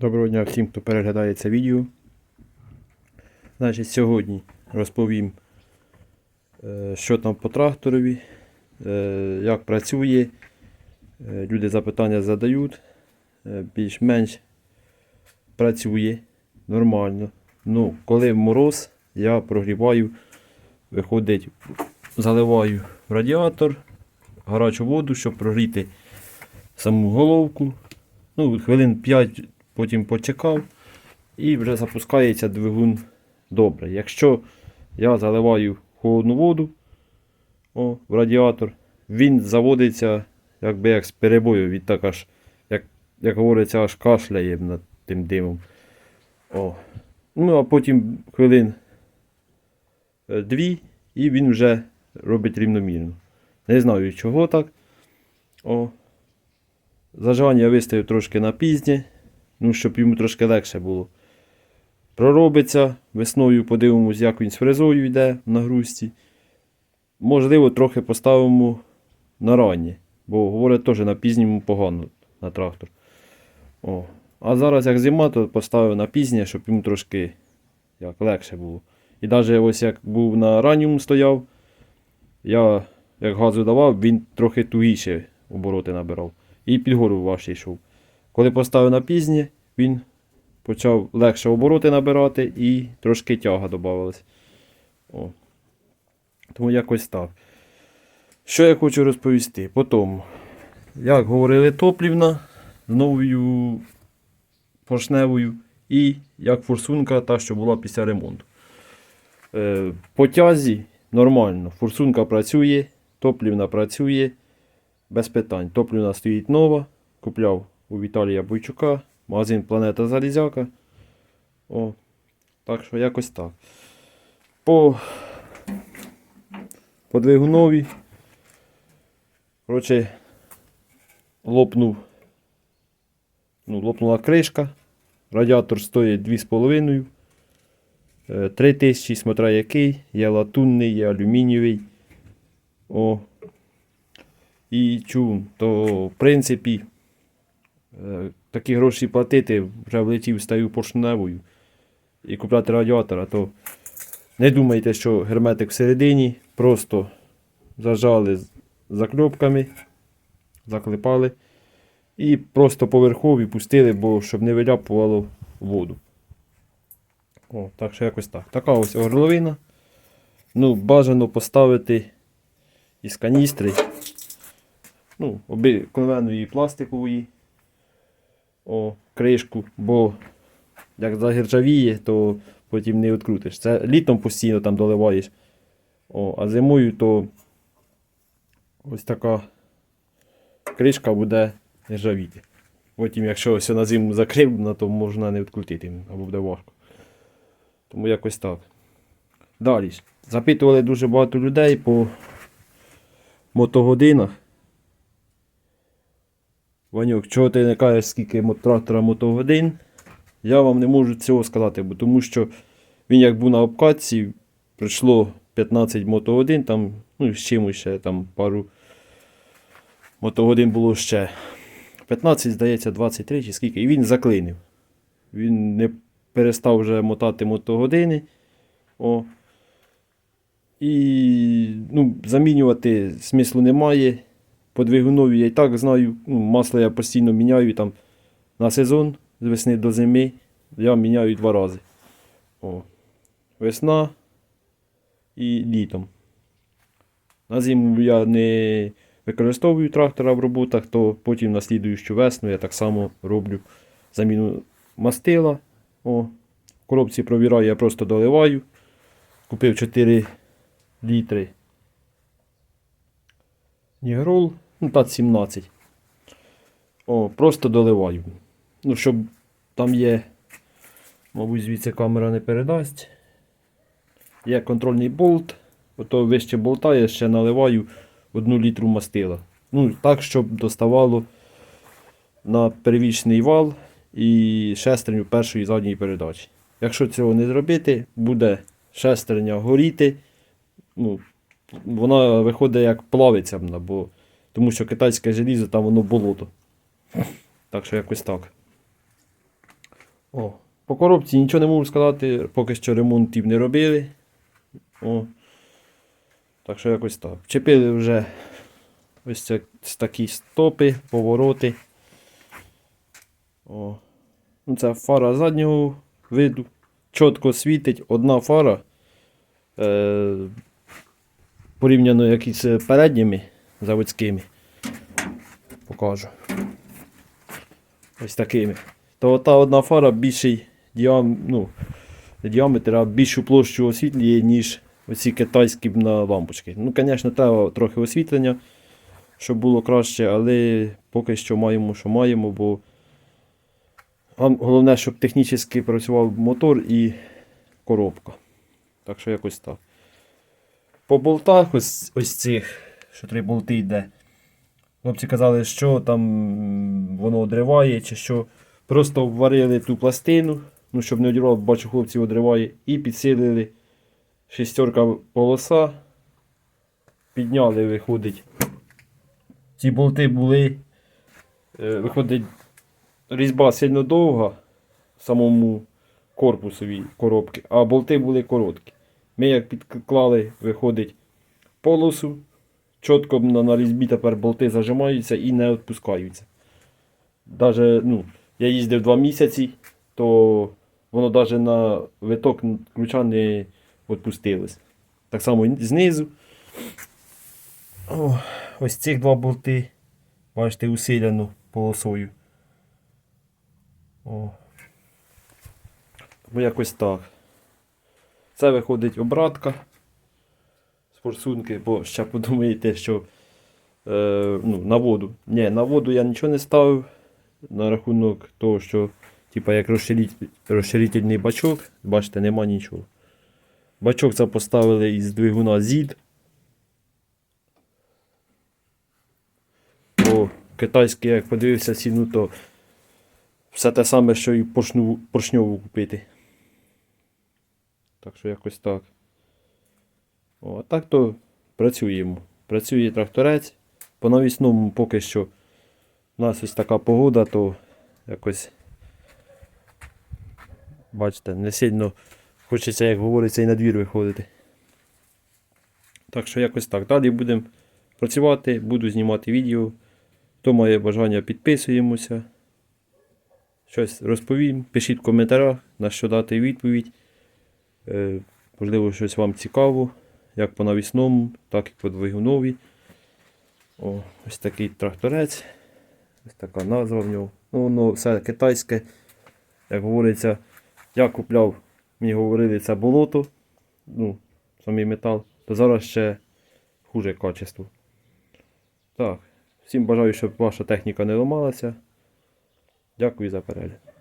Доброго дня всім, хто переглядає це відео. Значить, сьогодні розповім, е, що там по тракторові, е, як працює. Е, Люди запитання задають. Більш-менш працює нормально. Ну, коли мороз, я прогріваю, виходить, заливаю радіатор, гарячу воду, щоб прогріти саму головку. Ну, хвилин 5 потім почекав і вже запускається двигун добре. Якщо я заливаю холодну воду о, в радіатор, він заводиться якби як з перебою, від так аж, як, як говориться, аж кашляє над тим димом. О. Ну, а потім хвилин е, дві, і він вже робить рівномірно. Не знаю чого так. О. Зажигання я виставив трошки на пізнє, ну, щоб йому трошки легше було. Проробиться, весною подивимось, як він з фрезою йде в нагрузці. Можливо, трохи поставимо на раннє, бо говорять теж на пізньому погано на трактор. О. А зараз як зима, то поставив на пізнє, щоб йому трошки як легше було. І навіть ось як був на ранньому стояв, я як газу давав, він трохи тугіше обороти набирав. І під гору важче йшов. Коли поставив на пізнє, він почав легше обороти набирати і трошки тяга додавалась. Тому якось так. Що я хочу розповісти? Потім, як говорили, топлівна з новою поршневою і як форсунка та, що була після ремонту. Е, по тязі нормально. Форсунка працює, топлівна працює без питань. Топлівна стоїть нова. Купляв у Віталія Бойчука. Магазин Планета Залізяка. О, так що якось так. По, по двигунові. Коротше, лопнув. Ну, лопнула кришка. Радіатор стоїть 2,5. Е, 3000, смотря який. Є латунний, є алюмінієвий. О, і чун, то в принципі такі гроші платити, вже влетів стаю поршневою і купляти радіатора, то не думайте, що герметик всередині, просто зажали закльопками, заклепали і просто поверхові пустили, бо щоб не виляпувало воду. О, так що якось так. Така ось горловина. Ну, бажано поставити із каністри ну, обикновеної пластикової о, кришку, бо як загіржавіє, то потім не відкрутиш. Це літом постійно там доливаєш. О, а зимою то ось така кришка буде ржавіти. Потім, якщо все на зиму закрив, то можна не відкрутити або буде важко. Тому якось так. Далі. Запитували дуже багато людей по мотогодинах. Ванюк, чого ти не кажеш, скільки трактора мотогодин? Я вам не можу цього сказати, бо тому що він як був на обкатці, прийшло 15 мотогодин, там, ну, з чимось ще там пару мотогодин було ще. 15, здається, 23 чи скільки. І він заклинив. Він не перестав вже мотати мотогодини. О. І ну, замінювати смислу немає. По двигунові я і так знаю. Ну, масло я постійно міняю там на сезон з весни до зими. Я міняю два рази. О. Весна і літом. На зиму я не використовую трактора в роботах, то потім на слідуючу весну я так само роблю заміну мастила. О. Коробці провіраю, я просто доливаю. Купив 4 літри Нігрол, ну так 17. О, просто доливаю. Ну, щоб там є, мабуть, звідси камера не передасть. Є контрольний болт. Ото вище болта я ще наливаю одну літру мастила. Ну, так, щоб доставало на первічний вал і шестерню першої і задньої передачі. Якщо цього не зробити, буде шестерня горіти. Ну, вона виходить як плавиться, бо, тому що китайське желізо там воно болото. Так що якось так. О, по коробці нічого не можу сказати, поки що ремонтів не робили. О. Так що якось так. Вчепили вже ось такі стопи, повороти. О. Ну, це фара заднього виду. Чітко світить одна фара. Е, порівняно із передніми заводськими. Покажу. Ось такими. То та одна фара більший діам, ну, діаметр, а більшу площу освітлює, ніж оці китайські на лампочки. Ну, звісно, треба трохи освітлення, щоб було краще, але поки що маємо, що маємо, бо головне, щоб технічно працював мотор і коробка. Так що якось так. По болтах ось, ось цих, що три болти йде. Хлопці казали, що там воно одриває, чи що. Просто варили ту пластину, ну, щоб не одірвало, бачу, хлопці одриває, і підсилили шістерка полоса. Підняли, виходить. Ці болти були. е, Виходить, різьба сильно довга в самому корпусовій коробки, а болти були короткі. Ми як підклали, виходить, полосу, чітко на, на різьбі тепер болти зажимаються і не відпускаються. Даже, ну, я їздив два місяці, то воно навіть на виток ключа не відпустилось. Так само і знизу. О, ось цих два болти. Бачите, усиляно полосою. О. Бо якось так. Це виходить обратка форсунки, бо ще подумаєте, що е, ну, на воду. Ні, на воду я нічого не ставив на рахунок того, що типа як розширительний бачок, бачите, нема нічого. Бачок це поставили із двигуна ZID. Бо китайський, як подивився ціну, то все те саме, що і поршню, поршньову купити. Так що якось так. О, так то працюємо. Працює тракторець. По навісному поки що у нас ось така погода, то якось. Бачите, не сильно хочеться, як говориться, і на двір виходити. Так що якось так. Далі будемо працювати, буду знімати відео. Хто має бажання, підписуємося. Щось розповім. Пишіть в коментарях, на що дати відповідь. Е, можливо, щось вам цікаво, як по навісному, так і по двигунові. О, ось такий тракторець. Ось така назва в нього. Ну, воно все китайське. Як говориться, я купляв, мені говорили, це болото, ну, самий метал, то зараз ще хуже качество. Так, всім бажаю, щоб ваша техніка не ламалася. Дякую за перегляд.